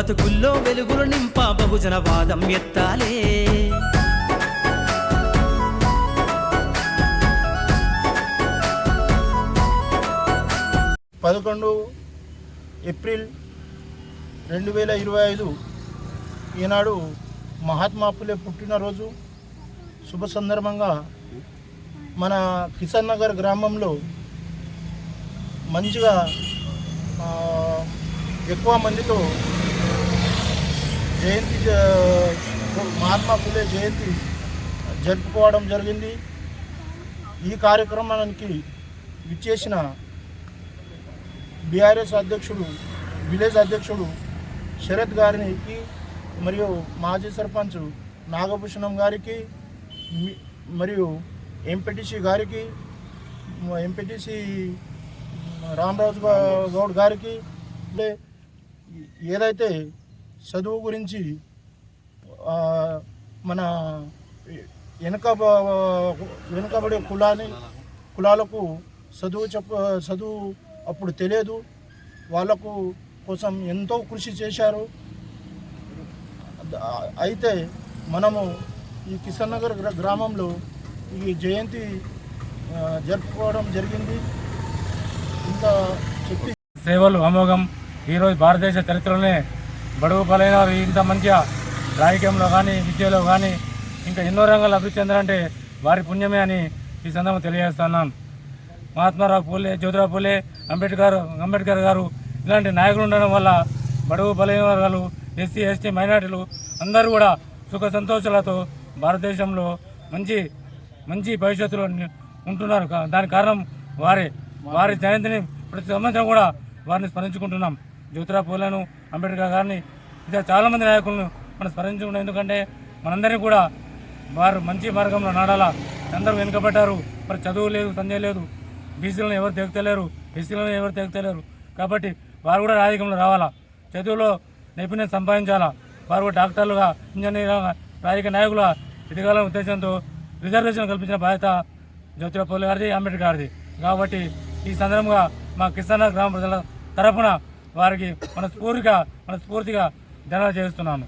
బతుకుల్లో వెలుగులు నింపా బహుజన వాదం ఎత్తాలే. పదకొండు ఏప్రిల్ రెండు వేల ఇరవై ఐదు ఈనాడు మహాత్మా పులే పుట్టినరోజు. శుభ సందర్భంగా మన కిసాన్ నగర్ గ్రామంలో మంచిగా ఎక్కువ మందితో జయంతి మహాత్మా ఫులే జయంతి జరుపుకోవడం జరిగింది. ఈ కార్యక్రమానికి విచ్చేసిన బీఆర్ఎస్ అధ్యక్షుడు విలేజ్ అధ్యక్షుడు శరత్ గారికి మరియు మాజీ సర్పంచ్ నాగభూషణం గారికి మరియు ఎంపీటీసీ గారికి ఎంపీటీసీ రామరాజు గౌడ్ గారికి ఏదైతే చదువు గురించి మన వెనుక వెనుకబడే కులాన్ని కులాలకు చదువు చెప్ప చదువు అప్పుడు తెలియదు. వాళ్ళకు కోసం ఎంతో కృషి చేశారు. అయితే మనము ఈ కిషన్ నగర్ గ్రా- గ్రామంలో ఈ జయంతి జరుపుకోవడం జరిగింది. ఇంత చెప్పి సేవలు అమోఘం ఈరోజు భారతదేశ చరిత్రలోనే బడుగు బలైన వారు ఇంత మంచిగా రాజకీయంలో కానీ విద్యలో కానీ ఇంకా ఎన్నో రంగాలు అభివృద్ధి చెందాలంటే వారి పుణ్యమే అని ఈ సందర్భంగా తెలియజేస్తున్నాం. మహాత్మారావు పూలే జ్యోతిరావు పూలే అంబేద్కర్ అంబేద్కర్ గారు ఇలాంటి నాయకులు ఉండడం వల్ల బడుగు బలైన వర్గాలు ఎస్సీ ఎస్టీ మైనార్టీలు అందరూ కూడా సుఖ సంతోషాలతో భారతదేశంలో మంచి మంచి భవిష్యత్తులో ఉంటున్నారు. దాని దానికి కారణం వారే. వారి జయంతిని ప్రతి సంవత్సరం కూడా వారిని స్మరించుకుంటున్నాం. జ్యోతిరావు పూలను అంబేద్కర్ గారిని. ఇంకా చాలామంది నాయకులను మనం స్మరించుకున్నాం ఎందుకంటే మనందరినీ కూడా వారు మంచి మార్గంలో నాడాలా. అందరూ వెనుకబడ్డారు. మరి చదువు లేదు సందేహం లేదు. బీసీలను ఎవరు తెగుతలేరు? ఎస్సీలను ఎవరు తెగుతలేరు? కాబట్టి వారు కూడా రాజకీయంలో రావాలా. చదువులో నైపుణ్యం సంపాదించాలా. వారు కూడా డాక్టర్లుగా ఇంజనీర్గా రాజకీయ నాయకులుగా ఎదగాలనే ఉద్దేశంతో రిజర్వేషన్ కల్పించిన బాధ్యత జ్యోతిరావు పూలే గారిది అంబేద్కర్ గారిది. కాబట్టి ఈ సందర్భంగా మా కిసాన గ్రామ ప్రజల తరపున వారికి మన స్ఫూర్తిగా మన స్ఫూర్తిగా చేస్తున్నాను.